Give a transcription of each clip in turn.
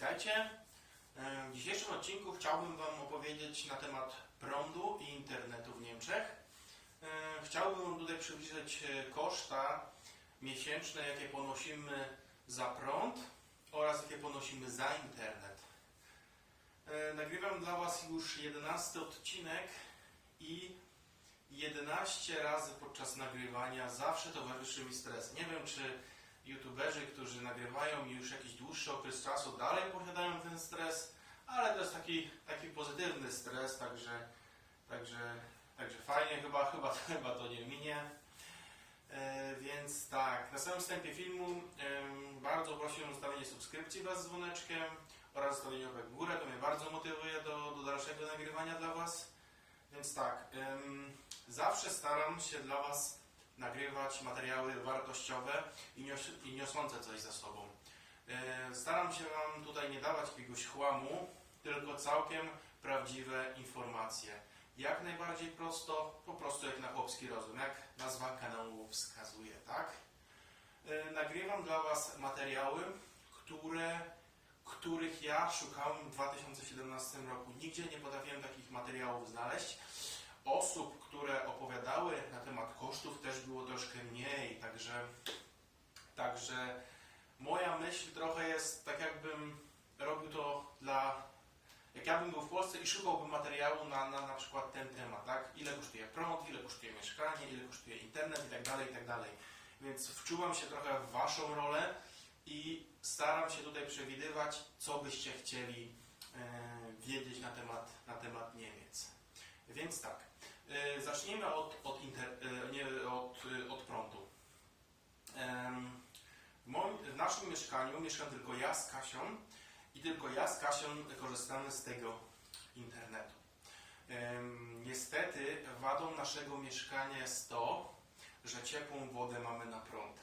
Witajcie. E, W dzisiejszym odcinku chciałbym Wam opowiedzieć na temat prądu i internetu w Niemczech. E, Chciałbym tutaj przybliżyć e, koszta miesięczne, jakie ponosimy za prąd oraz jakie ponosimy za internet. Nagrywam dla Was już 11 odcinek i 11 razy podczas nagrywania zawsze towarzyszy mi stres. Nie wiem, czy youtuberzy, którzy nagrywają już jakiś dłuższy okres czasu, dalej posiadają ten stres, ale to jest taki, taki pozytywny stres, także, także, także fajnie, chyba, chyba, chyba to nie minie. E, więc tak, na samym wstępie filmu em, bardzo prosiłem o zostawienie subskrypcji wraz z dzwoneczkiem oraz zostawienie łapek w górę, to mnie bardzo motywuje do, do dalszego nagrywania dla Was. Więc tak, em, zawsze staram się dla Was nagrywać materiały wartościowe i, nios i niosące coś za sobą. E, Staram się Wam tutaj nie dawać jakiegoś chłamu, tylko całkiem prawdziwe informacje. Jak najbardziej prosto, po prostu jak na chłopski rozum, jak nazwa kanału wskazuje, tak? E, Nagrywam dla Was materiały, które, których ja szukałem w 2017 roku. Nigdzie nie potrafiłem takich materiałów znaleźć osób, które opowiadały na temat kosztów też było troszkę mniej, także, także moja myśl trochę jest tak jakbym robił to dla, jak ja bym był w Polsce i szukałbym materiału na, na, na przykład ten temat, tak? Ile kosztuje prąd, ile kosztuje mieszkanie, ile kosztuje internet i tak dalej, i tak dalej. Więc wczuwam się trochę w Waszą rolę i staram się tutaj przewidywać, co byście chcieli e, wiedzieć na temat, na temat Niemiec. Więc tak, zacznijmy od, od, inter, e, nie, od, e, od prądu. W, moim, w naszym mieszkaniu mieszkam tylko ja z Kasią i tylko ja z Kasią korzystamy z tego internetu. Niestety wadą naszego mieszkania jest to, że ciepłą wodę mamy na prąd.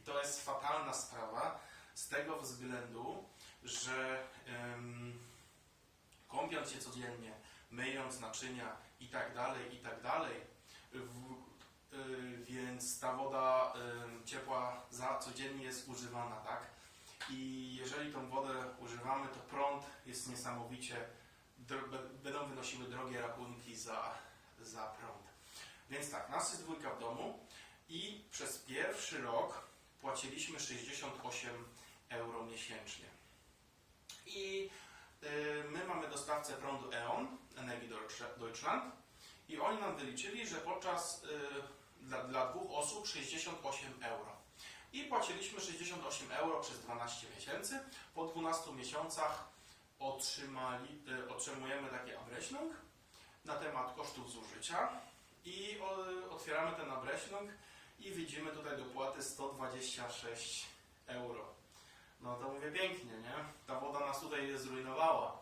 I to jest fatalna sprawa z tego względu, że em, kąpiąc się codziennie, myjąc naczynia i tak dalej, i tak dalej, w, y, więc ta woda y, ciepła za codziennie jest używana, tak? I jeżeli tą wodę używamy, to prąd jest niesamowicie, będą wynosiły drogie rachunki za, za prąd. Więc tak, nas jest dwójka w domu i przez pierwszy rok płaciliśmy 68 euro miesięcznie. I my mamy dostawcę prądu E.ON, Deutsche- Deutschland, i oni nam wyliczyli, że podczas y, dla, dla dwóch osób 68 euro. I płaciliśmy 68 euro przez 12 miesięcy. Po 12 miesiącach otrzymali, y, otrzymujemy taki Abrechnung na temat kosztów zużycia i otwieramy ten Abrechnung i widzimy tutaj dopłaty 126 euro. No to mówię pięknie, nie? Nas tutaj zrujnowała.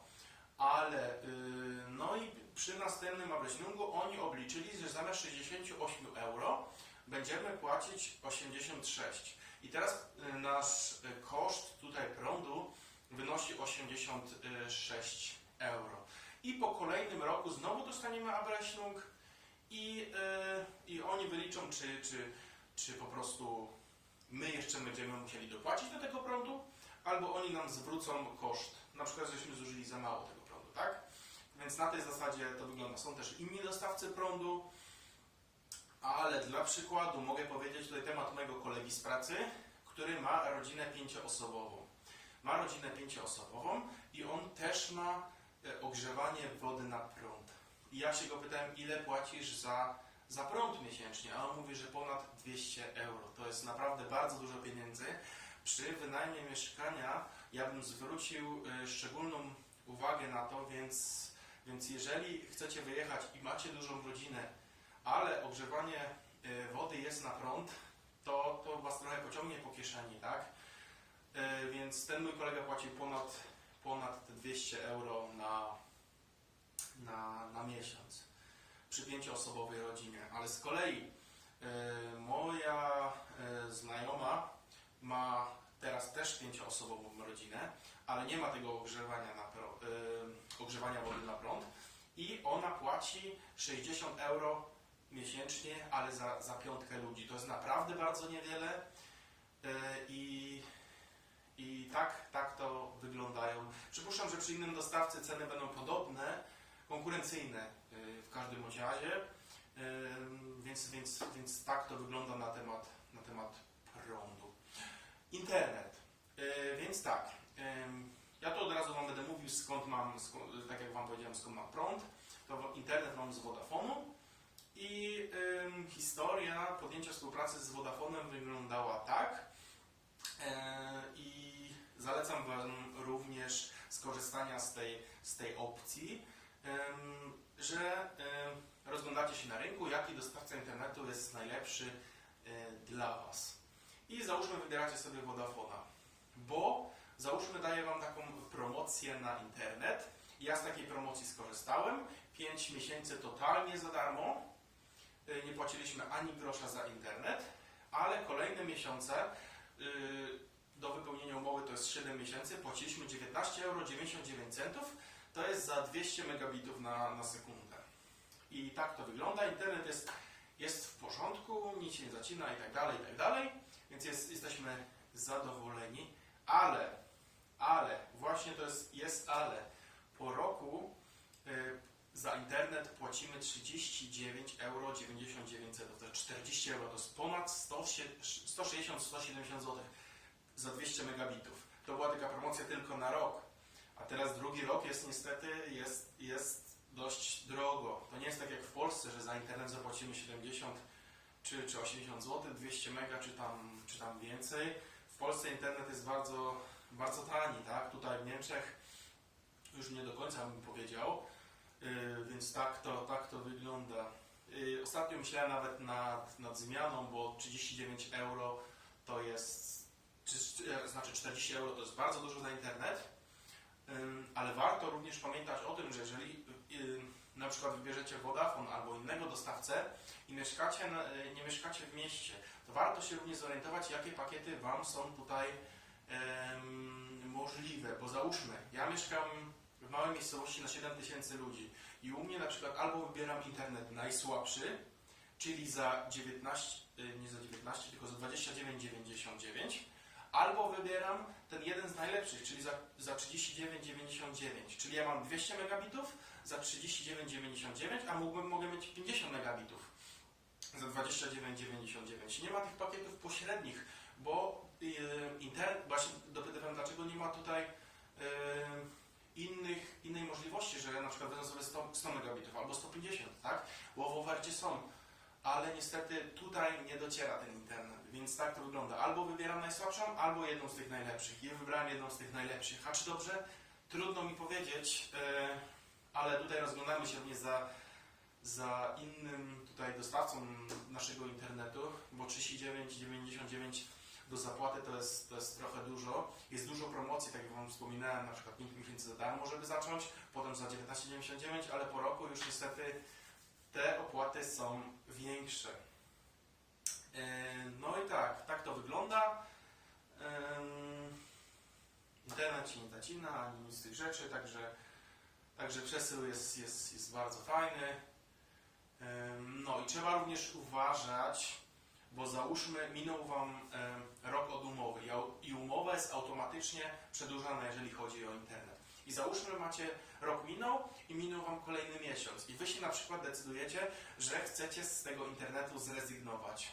Ale, yy, no i przy następnym Abrechnungu oni obliczyli, że zamiast 68 euro będziemy płacić 86. I teraz y, nasz y, koszt tutaj prądu wynosi 86 euro. I po kolejnym roku znowu dostaniemy Abrechnung i, yy, i oni wyliczą, czy, czy, czy po prostu my jeszcze będziemy musieli dopłacić do tego prądu, albo oni nam zwrócą koszt. Na przykład, żeśmy zużyli za mało tego prądu, tak? Więc na tej zasadzie to wygląda. Są też inni dostawcy prądu, ale dla przykładu mogę powiedzieć tutaj temat mojego kolegi z pracy, który ma rodzinę pięcioosobową. Ma rodzinę pięcioosobową i on też ma e, ogrzewanie wody na prąd. I ja się go pytałem, ile płacisz za, za prąd miesięcznie, a on mówi, że ponad 200 euro. To jest naprawdę bardzo dużo pieniędzy. Przy wynajmie mieszkania ja bym zwrócił e, szczególną uwagę na to, więc, więc jeżeli chcecie wyjechać i macie dużą rodzinę, ale ogrzewanie e, wody jest na prąd, to, to Was trochę pociągnie po kieszeni, tak? E, Więc ten mój kolega płacił ponad, ponad te 200 euro na, na, na miesiąc przy pięcioosobowej rodzinie. Ale z kolei moja znajoma ma teraz też pięcioosobową rodzinę, ale nie ma tego ogrzewania, na pro, e, ogrzewania wody na prąd i ona płaci 60 euro miesięcznie, ale za, za piątkę ludzi. To jest naprawdę bardzo niewiele e, i, i tak, tak to wyglądają przy innym dostawcy ceny będą podobne, konkurencyjne y, w każdym razie. Ym, Więc, więc, więc tak to wygląda na temat, na temat prądu. Internet. Y, Więc tak, ja to od razu Wam będę mówił skąd mam, skąd, tak jak Wam powiedziałem, skąd mam prąd. To internet mam z Vodafonu i historia podjęcia współpracy z Vodafonem wyglądała tak. E, I zalecam Wam również skorzystania z tej, z tej opcji, że rozglądacie się na rynku, jaki dostawca internetu jest najlepszy e, dla Was. I załóżmy, wybieracie sobie Vodafona, bo załóżmy, daję Wam taką promocję na internet. Ja z takiej promocji skorzystałem. 5 miesięcy totalnie za darmo. E, Nie płaciliśmy ani grosza za internet, ale kolejne miesiące y, do wypełnienia umowy to jest 7 miesięcy, płaciliśmy 19,99 euro to jest za 200 megabitów na, na sekundę. I tak to wygląda. Internet jest, jest w porządku, nic się nie zacina i tak dalej, i tak dalej, zadowoleni, ale, ale, właśnie to jest, jest ale, po roku y, za internet płacimy 39,99 euro to jest 40 euro, to jest ponad 160-170 zł za 200 megabitów. To była taka promocja tylko na rok, a teraz drugi rok jest niestety jest, jest dość drogo. To nie jest tak jak w Polsce, że za internet zapłacimy 70 czy, czy 80 zł, 200 mega czy tam, czy tam więcej. Polsce internet jest bardzo, bardzo tani, tak? Tutaj w Niemczech już nie do końca bym powiedział, yy, więc tak to, tak to wygląda. Yy, ostatnio myślałem nawet nad, nad zmianą, bo 39 euro to jest czy, znaczy 40 euro to jest bardzo dużo za internet, ym, ale warto również pamiętać o tym, że jeżeli ym, na przykład wybierzecie Vodafone albo innego dostawcę i mieszkacie e, nie mieszkacie w mieście, to warto się również zorientować, jakie pakiety Wam są tutaj możliwe, bo załóżmy, ja mieszkam w małej miejscowości na 7 tysięcy ludzi i u mnie na przykład albo wybieram internet najsłabszy, czyli za 19, y, nie za 19, tylko za 29,99 albo wybieram ten jeden z najlepszych, czyli za, za 39,99. Czyli ja mam 200 megabitów za 39,99, a mógłbym, mogę mieć 50 megabitów za 29,99. Nie ma tych pakietów pośrednich, bo yy, internet, właśnie dopytywałem, dlaczego nie ma tutaj yy, innych, innej możliwości, że na przykład wezmę sobie 100, 100 megabitów albo 150, tak? Bo w ofercie są ale niestety tutaj nie dociera ten internet, więc tak to wygląda. Albo wybieram najsłabszą, albo jedną z tych najlepszych. Ja wybrałem jedną z tych najlepszych. A czy dobrze? Trudno mi powiedzieć, e, ale tutaj rozglądamy się również za, za innym tutaj dostawcą naszego internetu, bo 39,99 do zapłaty to jest, to jest trochę dużo. Jest dużo promocji, tak jak Wam wspominałem, na przykład 5 miesięcy za darmo, żeby zacząć, potem za 19,99, ale po roku już niestety te opłaty są większe. E, No i tak, tak to wygląda. Em, Internet się nie zacina, ani nic z tych rzeczy, także, także przesył jest, jest, jest bardzo fajny. Em, No i trzeba również uważać, bo załóżmy minął Wam rok od umowy i umowa jest automatycznie przedłużana, jeżeli chodzi o internet. I załóżmy macie rok minął i minął Wam kolejny miesiąc i Wy się na przykład decydujecie, że chcecie z tego internetu zrezygnować.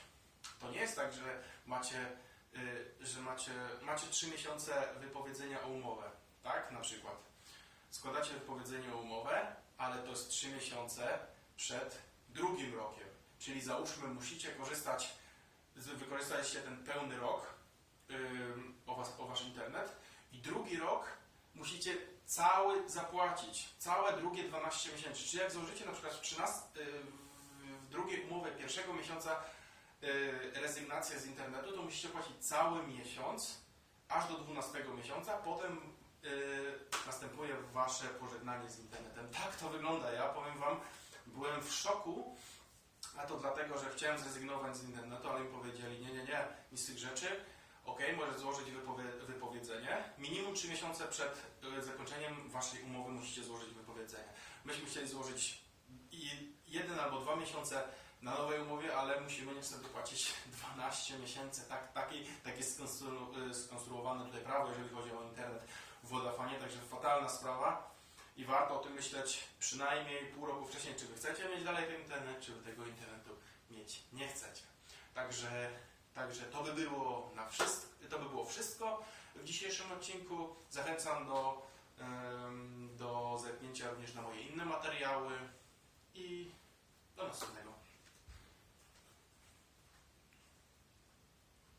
To nie jest tak, że macie, y, że macie, macie 3 miesiące wypowiedzenia o umowę, tak? Na przykład. Składacie wypowiedzenie o umowę, ale to jest 3 miesiące przed drugim rokiem. Czyli załóżmy, musicie korzystać, wykorzystaliście ten pełny rok ym, o, was, o Wasz internet i drugi rok musicie cały zapłacić, całe drugie 12 miesięcy. Czyli jak założycie na przykład w, 13, y, w drugiej umowie pierwszego miesiąca y, rezygnację z internetu, to musicie płacić cały miesiąc, aż do 12 miesiąca, potem y, następuje Wasze pożegnanie z internetem. Tak to wygląda. Ja powiem Wam, byłem w szoku, a to dlatego, że chciałem zrezygnować z internetu, ale mi powiedzieli, nie, nie, nie, nic z tych rzeczy. Ok, możesz złożyć wypowie wypowiedzenie. Minimum 3 miesiące przed y, zakończeniem Waszej umowy musicie złożyć wypowiedzenie. Myśmy chcieli złożyć i jeden albo dwa miesiące na nowej umowie, ale musimy niestety płacić 12 miesięcy. Tak, taki, tak jest skonstru y, skonstruowane tutaj prawo, jeżeli chodzi o internet. w Vodafone, także fatalna sprawa i warto o tym myśleć przynajmniej pół roku wcześniej, czy wy chcecie mieć dalej ten internet, czy wy tego internetu mieć nie chcecie. Także, także to by było na wszystko, to by było wszystko w dzisiejszym odcinku. Zachęcam do, do zerknięcia również na moje inne materiały i do następnego.